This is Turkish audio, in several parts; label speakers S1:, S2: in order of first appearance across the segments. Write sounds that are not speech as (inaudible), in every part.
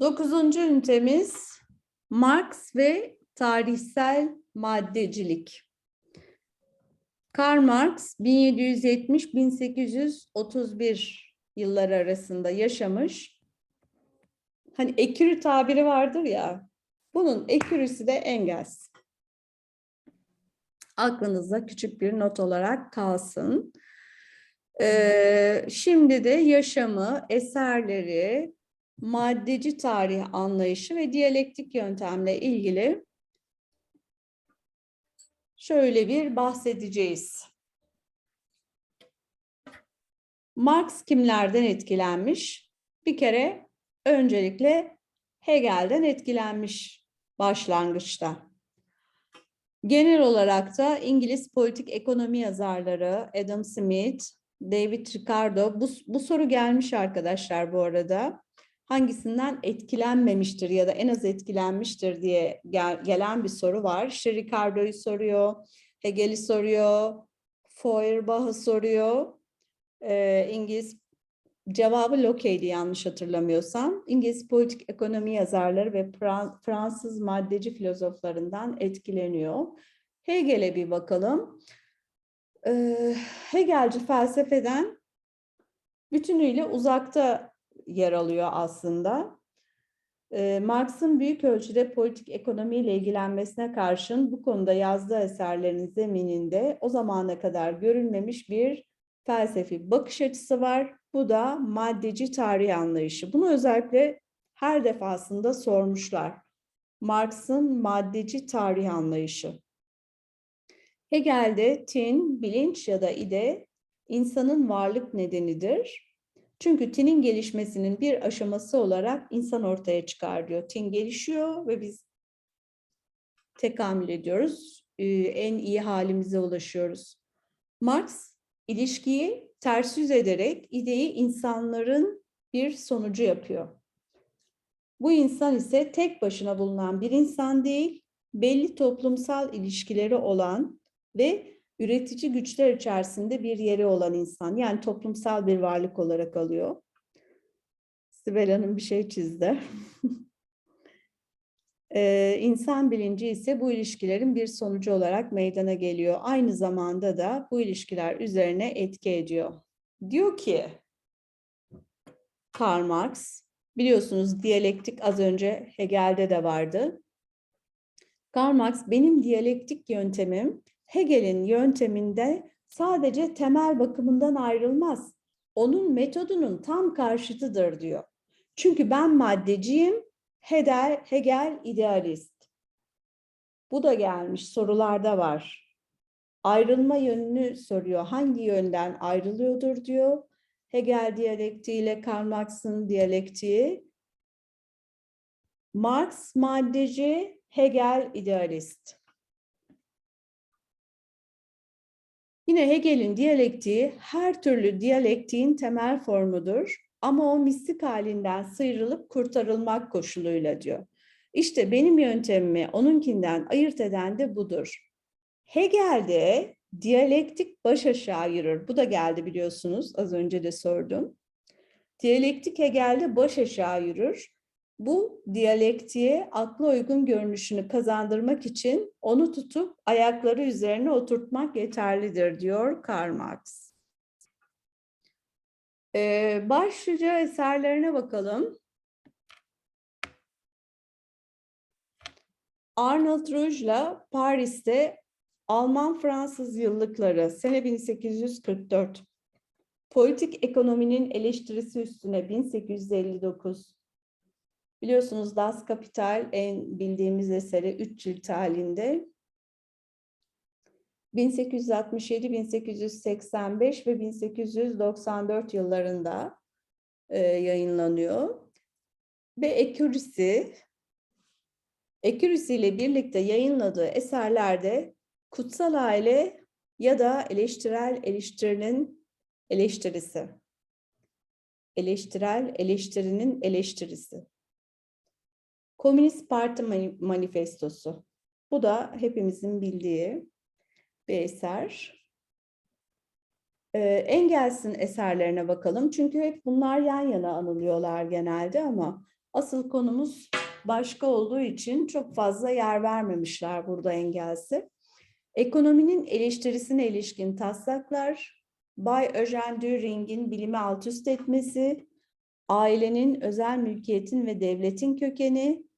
S1: Dokuzuncu ünitemiz Marx ve tarihsel maddecilik. Karl Marx 1770-1831 yılları arasında yaşamış. Hani ekürü tabiri vardır ya, bunun ekürüsü de Engels. Aklınızda küçük bir not olarak kalsın. Ee, şimdi de yaşamı, eserleri, maddeci tarih anlayışı ve diyalektik yöntemle ilgili şöyle bir bahsedeceğiz. Marx kimlerden etkilenmiş? Bir kere öncelikle Hegel'den etkilenmiş başlangıçta. Genel olarak da İngiliz politik ekonomi yazarları Adam Smith, David Ricardo, bu, bu soru gelmiş arkadaşlar bu arada. Hangisinden etkilenmemiştir ya da en az etkilenmiştir diye gel, gelen bir soru var. İşte Ricardo'yu soruyor, Hegel'i soruyor, Feuerbach'ı soruyor. Ee, İngiliz cevabı Locke'ydi yanlış hatırlamıyorsam. İngiliz politik ekonomi yazarları ve Fransız maddeci filozoflarından etkileniyor. Hegel'e bir bakalım. Ee, Hegelci felsefeden bütünüyle uzakta yer alıyor aslında. Ee, Marx'ın büyük ölçüde politik ekonomiyle ilgilenmesine karşın bu konuda yazdığı eserlerin zemininde o zamana kadar görülmemiş bir felsefi bakış açısı var. Bu da maddeci tarih anlayışı. Bunu özellikle her defasında sormuşlar. Marx'ın maddeci tarih anlayışı. Hegel'de tin, bilinç ya da ide insanın varlık nedenidir. Çünkü tinin gelişmesinin bir aşaması olarak insan ortaya çıkar diyor. Tin gelişiyor ve biz tekamül ediyoruz. Ee, en iyi halimize ulaşıyoruz. Marx ilişkiyi ters yüz ederek ideyi insanların bir sonucu yapıyor. Bu insan ise tek başına bulunan bir insan değil, belli toplumsal ilişkileri olan ve üretici güçler içerisinde bir yeri olan insan. Yani toplumsal bir varlık olarak alıyor. Sibel Hanım bir şey çizdi. (laughs) Ee, insan bilinci ise bu ilişkilerin bir sonucu olarak meydana geliyor. Aynı zamanda da bu ilişkiler üzerine etki ediyor. Diyor ki Karl Marx, biliyorsunuz diyalektik az önce Hegel'de de vardı. Karl Marx benim diyalektik yöntemim Hegel'in yönteminde sadece temel bakımından ayrılmaz. Onun metodunun tam karşıtıdır diyor. Çünkü ben maddeciyim, Hegel, Hegel idealist. Bu da gelmiş sorularda var. Ayrılma yönünü soruyor. Hangi yönden ayrılıyordur diyor. Hegel diyalektiği ile Karl Marx'ın diyalektiği. Marx maddeci, Hegel idealist. Yine Hegel'in diyalektiği her türlü diyalektiğin temel formudur ama o mistik halinden sıyrılıp kurtarılmak koşuluyla diyor. İşte benim yöntemimi onunkinden ayırt eden de budur. Hegel'de diyalektik baş aşağı yürür. Bu da geldi biliyorsunuz az önce de sordum. Diyalektik Hegel'de baş aşağı yürür. Bu diyalektiğe akla uygun görünüşünü kazandırmak için onu tutup ayakları üzerine oturtmak yeterlidir diyor Karl Marx. Ee, başlıca eserlerine bakalım. Arnold Rouge'la Paris'te Alman-Fransız yıllıkları sene 1844. Politik ekonominin eleştirisi üstüne 1859. Biliyorsunuz Das Kapital en bildiğimiz eseri 3 cilt halinde. 1867, 1885 ve 1894 yıllarında e, yayınlanıyor. Ve Ekürisi, Ekürisi ile birlikte yayınladığı eserlerde Kutsal Aile ya da eleştirel eleştirinin eleştirisi. Eleştirel eleştirinin eleştirisi. Komünist Parti Manifestosu. Bu da hepimizin bildiği bir eser. Ee, Engels'in eserlerine bakalım. Çünkü hep bunlar yan yana anılıyorlar genelde ama Asıl konumuz başka olduğu için çok fazla yer vermemişler burada engelsi. Ekonominin eleştirisine ilişkin taslaklar, Bay Eugène Düring'in bilimi alt üst etmesi, ailenin, özel mülkiyetin ve devletin kökeni,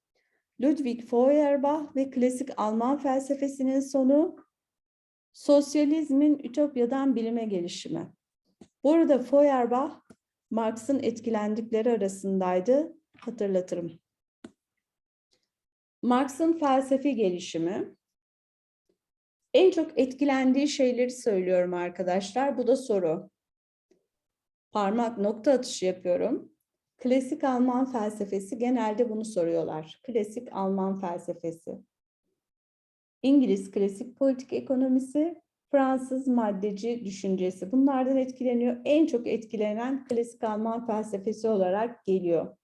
S1: Ludwig Feuerbach ve klasik Alman felsefesinin sonu, sosyalizmin ütopyadan bilime gelişimi. Bu arada Feuerbach, Marx'ın etkilendikleri arasındaydı, hatırlatırım. Marx'ın felsefi gelişimi, en çok etkilendiği şeyleri söylüyorum arkadaşlar. Bu da soru. Parmak nokta atışı yapıyorum. Klasik Alman felsefesi genelde bunu soruyorlar. Klasik Alman felsefesi. İngiliz klasik politik ekonomisi, Fransız maddeci düşüncesi. Bunlardan etkileniyor. En çok etkilenen klasik Alman felsefesi olarak geliyor.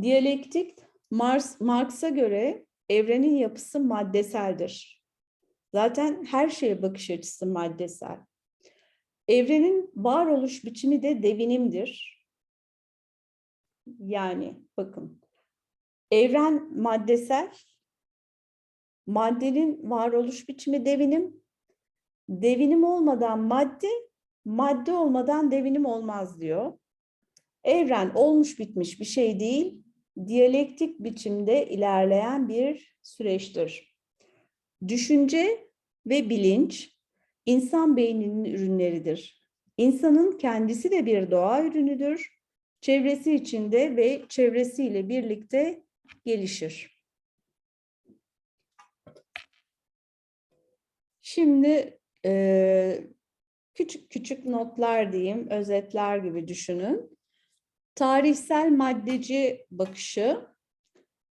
S1: Diyalektik Mars, Marx'a göre evrenin yapısı maddeseldir. Zaten her şeye bakış açısı maddesel. Evrenin varoluş biçimi de devinimdir. Yani bakın, evren maddesel, maddenin varoluş biçimi devinim, devinim olmadan madde, madde olmadan devinim olmaz diyor. Evren olmuş bitmiş bir şey değil, diyalektik biçimde ilerleyen bir süreçtir. Düşünce ve bilinç insan beyninin ürünleridir. İnsanın kendisi de bir doğa ürünüdür. Çevresi içinde ve çevresiyle birlikte gelişir. Şimdi e, küçük küçük notlar diyeyim, özetler gibi düşünün. Tarihsel maddeci bakışı,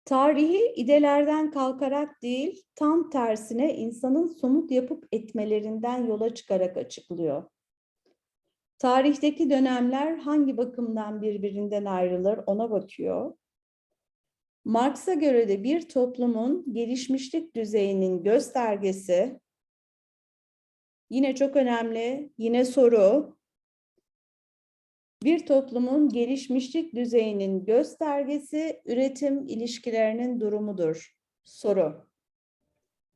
S1: tarihi idelerden kalkarak değil, tam tersine insanın somut yapıp etmelerinden yola çıkarak açıklıyor. Tarihteki dönemler hangi bakımdan birbirinden ayrılır ona bakıyor. Marx'a göre de bir toplumun gelişmişlik düzeyinin göstergesi, yine çok önemli, yine soru, bir toplumun gelişmişlik düzeyinin göstergesi üretim ilişkilerinin durumudur. Soru.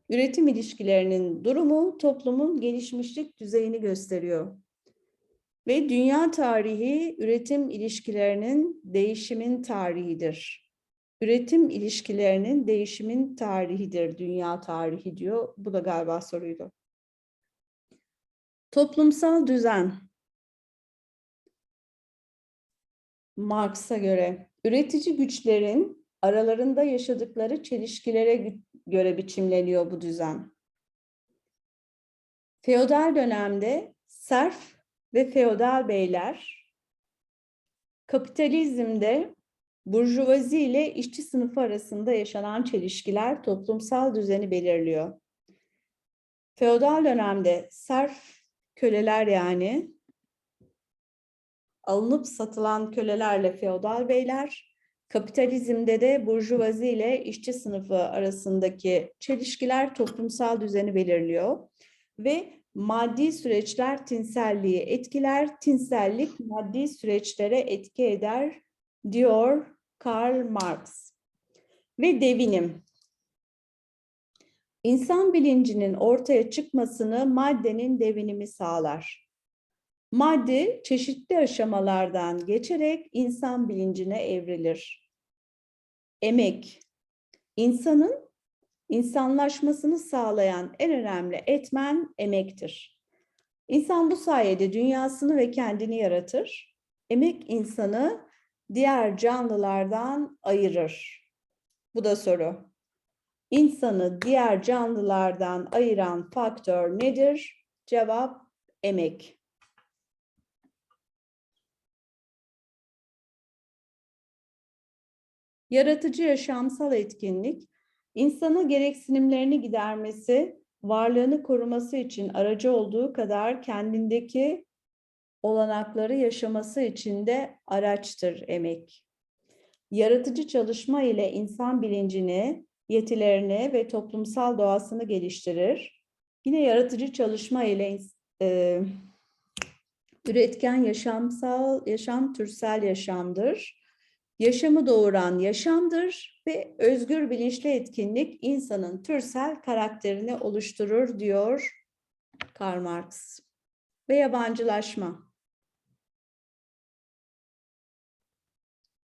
S1: Üretim ilişkilerinin durumu toplumun gelişmişlik düzeyini gösteriyor. Ve dünya tarihi üretim ilişkilerinin değişimin tarihidir. Üretim ilişkilerinin değişimin tarihidir dünya tarihi diyor. Bu da galiba soruydu. Toplumsal düzen. Marx'a göre üretici güçlerin aralarında yaşadıkları çelişkilere göre biçimleniyor bu düzen. Feodal dönemde serf ve feodal beyler, kapitalizmde burjuvazi ile işçi sınıfı arasında yaşanan çelişkiler toplumsal düzeni belirliyor. Feodal dönemde serf köleler yani alınıp satılan kölelerle feodal beyler, kapitalizmde de burjuvazi ile işçi sınıfı arasındaki çelişkiler toplumsal düzeni belirliyor ve maddi süreçler tinselliği etkiler, tinsellik maddi süreçlere etki eder diyor Karl Marx. Ve devinim. İnsan bilincinin ortaya çıkmasını maddenin devinimi sağlar. Madde çeşitli aşamalardan geçerek insan bilincine evrilir. Emek, insanın insanlaşmasını sağlayan en önemli etmen emektir. İnsan bu sayede dünyasını ve kendini yaratır. Emek insanı diğer canlılardan ayırır. Bu da soru. İnsanı diğer canlılardan ayıran faktör nedir? Cevap emek. Yaratıcı yaşamsal etkinlik, insanı gereksinimlerini gidermesi, varlığını koruması için aracı olduğu kadar kendindeki olanakları yaşaması için de araçtır emek. Yaratıcı çalışma ile insan bilincini, yetilerini ve toplumsal doğasını geliştirir. Yine yaratıcı çalışma ile e, üretken yaşamsal yaşam türsel yaşamdır yaşamı doğuran yaşamdır ve özgür bilinçli etkinlik insanın türsel karakterini oluşturur diyor Karl Marx. Ve yabancılaşma.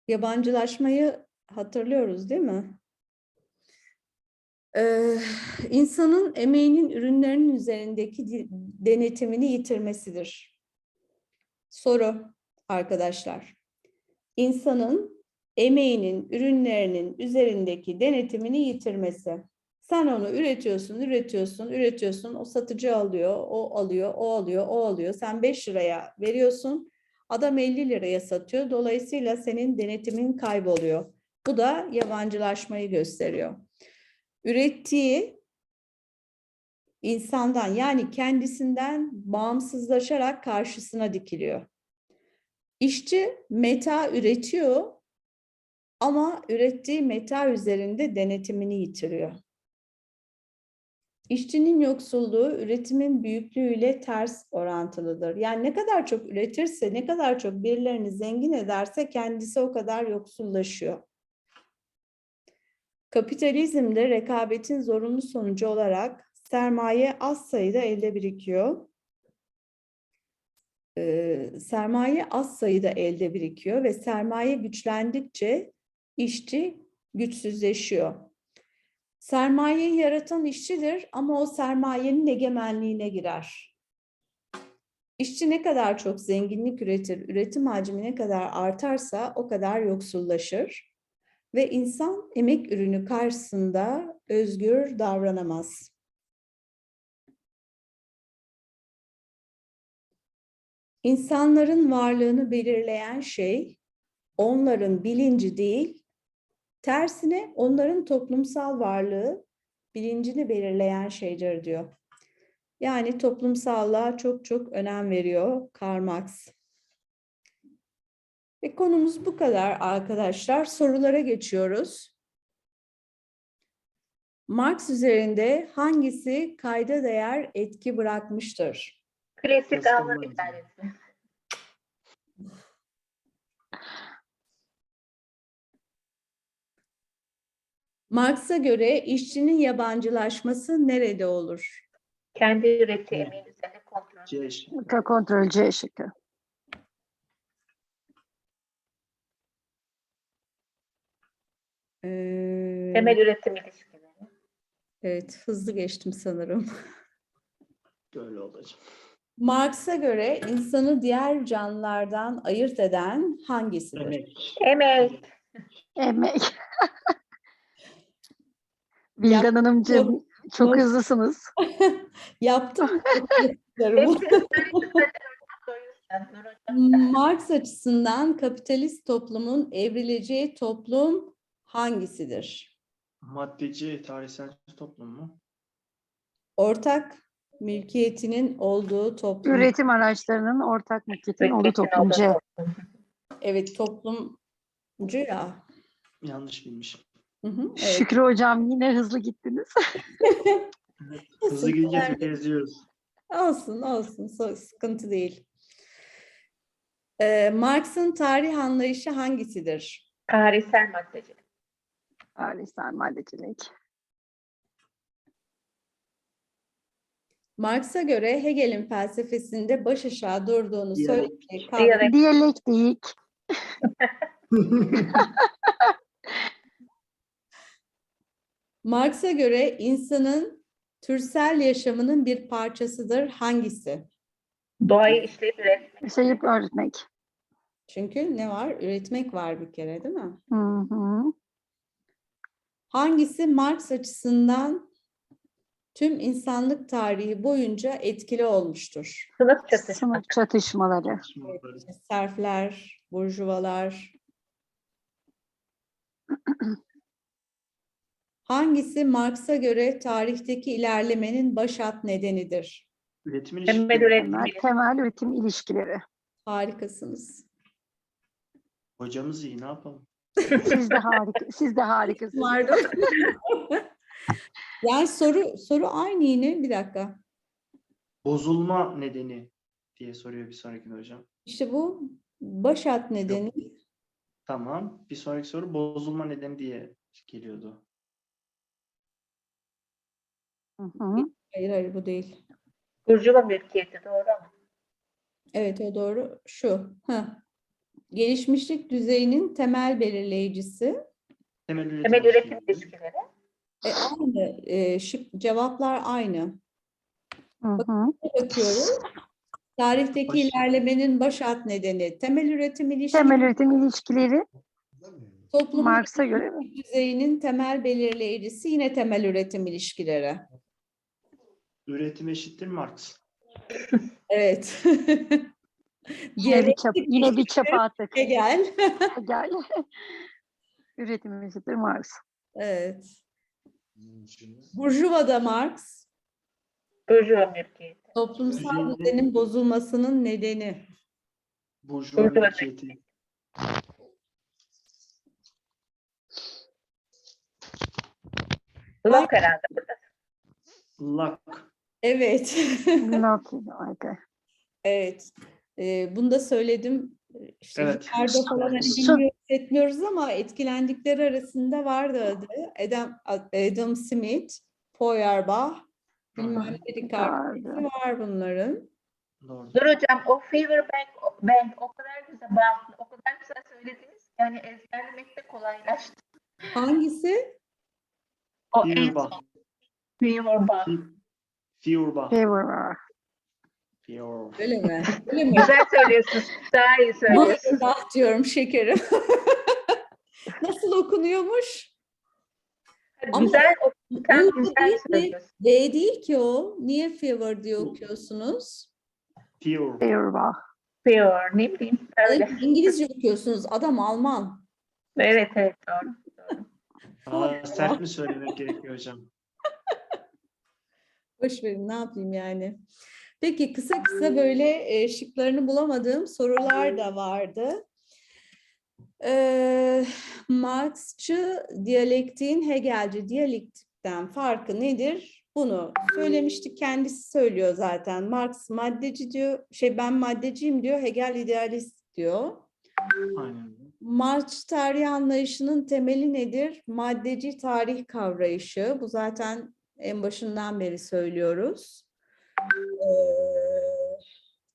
S1: Yabancılaşmayı hatırlıyoruz değil mi? Ee, insanın emeğinin ürünlerinin üzerindeki denetimini yitirmesidir. Soru arkadaşlar. İnsanın emeğinin, ürünlerinin üzerindeki denetimini yitirmesi. Sen onu üretiyorsun, üretiyorsun, üretiyorsun. O satıcı alıyor, o alıyor, o alıyor, o alıyor. Sen 5 liraya veriyorsun. Adam 50 liraya satıyor. Dolayısıyla senin denetimin kayboluyor. Bu da yabancılaşmayı gösteriyor. Ürettiği insandan yani kendisinden bağımsızlaşarak karşısına dikiliyor. İşçi meta üretiyor ama ürettiği meta üzerinde denetimini yitiriyor. İşçinin yoksulluğu üretimin büyüklüğüyle ters orantılıdır. Yani ne kadar çok üretirse, ne kadar çok birilerini zengin ederse kendisi o kadar yoksullaşıyor. Kapitalizmde rekabetin zorunlu sonucu olarak sermaye az sayıda elde birikiyor. Ee, sermaye az sayıda elde birikiyor ve sermaye güçlendikçe işçi güçsüzleşiyor. Sermayeyi yaratan işçidir ama o sermayenin egemenliğine girer. İşçi ne kadar çok zenginlik üretir, üretim hacmi ne kadar artarsa o kadar yoksullaşır ve insan emek ürünü karşısında özgür davranamaz. İnsanların varlığını belirleyen şey onların bilinci değil, tersine onların toplumsal varlığı bilincini belirleyen şeydir diyor. Yani toplumsallığa çok çok önem veriyor Karl Marx. Ve konumuz bu kadar arkadaşlar. Sorulara geçiyoruz. Marx üzerinde hangisi kayda değer etki bırakmıştır?
S2: Klasik
S3: var.
S2: ifadesi.
S1: Marx'a göre işçinin yabancılaşması nerede olur?
S2: Kendi ürettiği emeğin üzerinde kontrol.
S3: C şıkkı.
S4: Kontrol C şıkkı.
S1: Ee,
S2: Temel üretim ilişkileri.
S1: evet, hızlı geçtim sanırım.
S3: Böyle olacak.
S1: Marx'a göre insanı diğer canlılardan ayırt eden hangisidir?
S3: Emek.
S2: Emek.
S4: Emek. (laughs) Bildan Hanımcığım çok hızlısınız. (laughs)
S1: Yaptım. (laughs) (laughs) Marx açısından kapitalist toplumun evrileceği toplum hangisidir?
S3: Maddeci tarihsel toplum mu?
S1: Ortak mülkiyetinin olduğu toplum.
S4: Üretim araçlarının ortak mülkiyetin olduğu C.
S2: toplum.
S1: Evet toplumcu ya.
S3: Yanlış bilmişim.
S1: Hı hı, evet.
S4: Şükrü hocam yine hızlı gittiniz. (laughs)
S3: Hızlı gidince yazıyoruz.
S1: Olsun olsun so- sıkıntı değil. Ee, Marx'ın tarih anlayışı hangisidir?
S2: Tarihsel maddeci.
S4: Tarihsel maddecilik.
S1: Marx'a göre Hegel'in felsefesinde baş aşağı durduğunu söylediği kavram
S2: Diyalektik. (laughs)
S4: Diyalektik.
S1: Marx'a göre insanın türsel yaşamının bir parçasıdır. Hangisi?
S2: Doğayı işleyip üretmek.
S4: Yaşayıp öğretmek.
S1: Çünkü ne var? Üretmek var bir kere değil mi?
S4: Hı hı.
S1: Hangisi Marx açısından tüm insanlık tarihi boyunca etkili olmuştur?
S2: Sınıf çatışması.
S4: Sınıf çatışmaları.
S1: Serfler, burjuvalar. (clears throat) Hangisi Marx'a göre tarihteki ilerlemenin başat nedenidir?
S3: Üretimin
S2: Temel
S3: ilişkileri.
S2: üretim
S4: Temel,
S2: ilişkileri.
S4: temel üretim ilişkileri.
S1: Harikasınız.
S3: Hocamız iyi ne yapalım?
S4: Siz de harika, siz de harikasınız.
S1: Pardon. (laughs) yani soru soru aynı yine. Bir dakika.
S3: Bozulma nedeni diye soruyor bir sonraki hocam.
S1: İşte bu başat nedeni
S3: Tamam. Bir sonraki soru bozulma nedeni diye geliyordu.
S4: Hı hı.
S1: Hayır hayır bu değil.
S2: Burjuva mülkiyeti doğru mu?
S1: Evet o doğru. Şu. Heh. Gelişmişlik düzeyinin temel belirleyicisi.
S3: Temel üretim,
S2: Temel üretim
S3: ilişkileri.
S1: E, aynı. E, şık, cevaplar aynı.
S4: Hı hı.
S1: Bakıyorum. Tarihteki
S3: Baş-
S1: ilerlemenin başat nedeni temel üretim ilişkileri,
S4: Temel üretim ilişkileri
S1: toplumun
S4: Marx'a göre mi?
S1: düzeyinin temel belirleyicisi yine temel üretim ilişkileri.
S3: Üretim eşittir Marx.
S1: Evet. (laughs)
S4: Yine bir, çap, yine bir çapa attık.
S1: Hegel. (laughs)
S4: Gel. (laughs) Üretim eşittir Marx.
S1: Evet. Burjuva da Marx.
S2: Burjuva mülkiyeti.
S1: Toplumsal düzenin bozulmasının nedeni.
S3: Burjuva
S2: Burjuva
S3: mülkiyeti.
S2: Locke herhalde burada.
S3: Locke.
S1: Evet. (laughs) Evet. Ee, bunu da söyledim. İşte
S3: Evet.
S1: yukarıda falan hani bilmiyoruz, etmiyoruz ama etkilendikleri arasında vardı adı. Adam, Adam Smith, Feuerbach, bilmem ne var bunların.
S3: Doğru.
S2: Dur hocam o Fever Bank, o- kadar güzel bağlı, o kadar güzel söylediniz. Yani ezberlemek de kolaylaştı.
S1: Hangisi?
S2: O en
S3: Feuerbach.
S4: Favor var.
S3: Feuerbach.
S1: Öyle mi? (laughs) Öyle mi?
S2: Güzel söylüyorsunuz. Daha iyi söylüyorsunuz.
S1: Feuerbach diyorum şekerim. (laughs) Nasıl okunuyormuş? Ama
S2: Güzel, o sen
S1: bu
S2: güzel
S1: değil. D değil ki o. Niye favor diye okuyorsunuz?
S4: Favor var.
S2: Fever, ne bileyim. Öyle.
S1: İngilizce okuyorsunuz. Adam Alman.
S2: Evet, evet doğru.
S3: Daha sert mi söylemek gerekiyor hocam?
S1: Boş verin ne yapayım yani. Peki kısa kısa böyle e, şıklarını bulamadığım sorular da vardı. Ee, Marxçı diyalektiğin Hegelci diyalektikten farkı nedir? Bunu söylemiştik. Kendisi söylüyor zaten. Marx maddeci diyor. Şey ben maddeciyim diyor. Hegel idealist diyor.
S3: Aynen.
S1: Marx tarih anlayışının temeli nedir? Maddeci tarih kavrayışı. Bu zaten en başından beri söylüyoruz. Ee,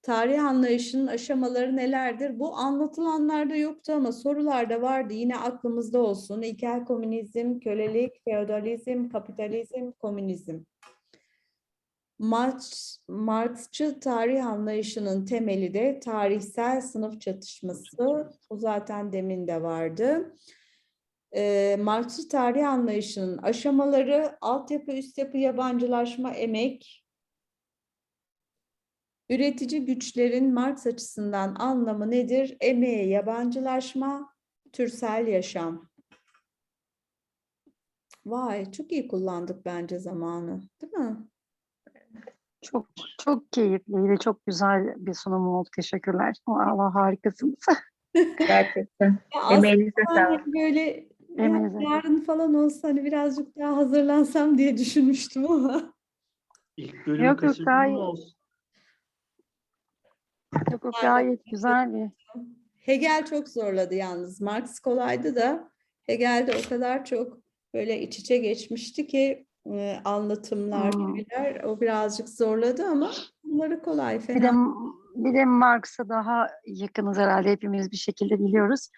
S1: tarih anlayışının aşamaları nelerdir? Bu anlatılanlarda yoktu ama sorularda vardı. Yine aklımızda olsun. İlkel komünizm, kölelik, feodalizm, kapitalizm, komünizm. Marx, Marxçı tarih anlayışının temeli de tarihsel sınıf çatışması. Bu zaten demin de vardı. Ee, Marxçı tarih anlayışının aşamaları altyapı, üstyapı, yabancılaşma, emek, üretici güçlerin Marx açısından anlamı nedir? Emeğe yabancılaşma, türsel yaşam. Vay, çok iyi kullandık bence zamanı, değil mi?
S4: Çok çok keyifliydi. Çok güzel bir sunum oldu. Teşekkürler. Allah harikasınız.
S2: Gerçekten. Emeğinize sağlık.
S1: böyle
S4: Emeğinize.
S1: yarın falan olsa hani birazcık daha hazırlansam diye düşünmüştüm ama.
S3: İlk bölümü
S4: Yok, yok, gayet-
S3: olsun?
S4: Çok çok gayet güzel bir.
S1: Hegel çok zorladı yalnız. Marx kolaydı da Hegel'de o kadar çok böyle iç içe geçmişti ki e, anlatımlar,
S4: Hmm.
S1: şeyler o birazcık zorladı ama bunları kolay,
S4: Bir de
S1: fena
S4: bir de Marx'a daha yakınız herhalde hepimiz bir şekilde biliyoruz.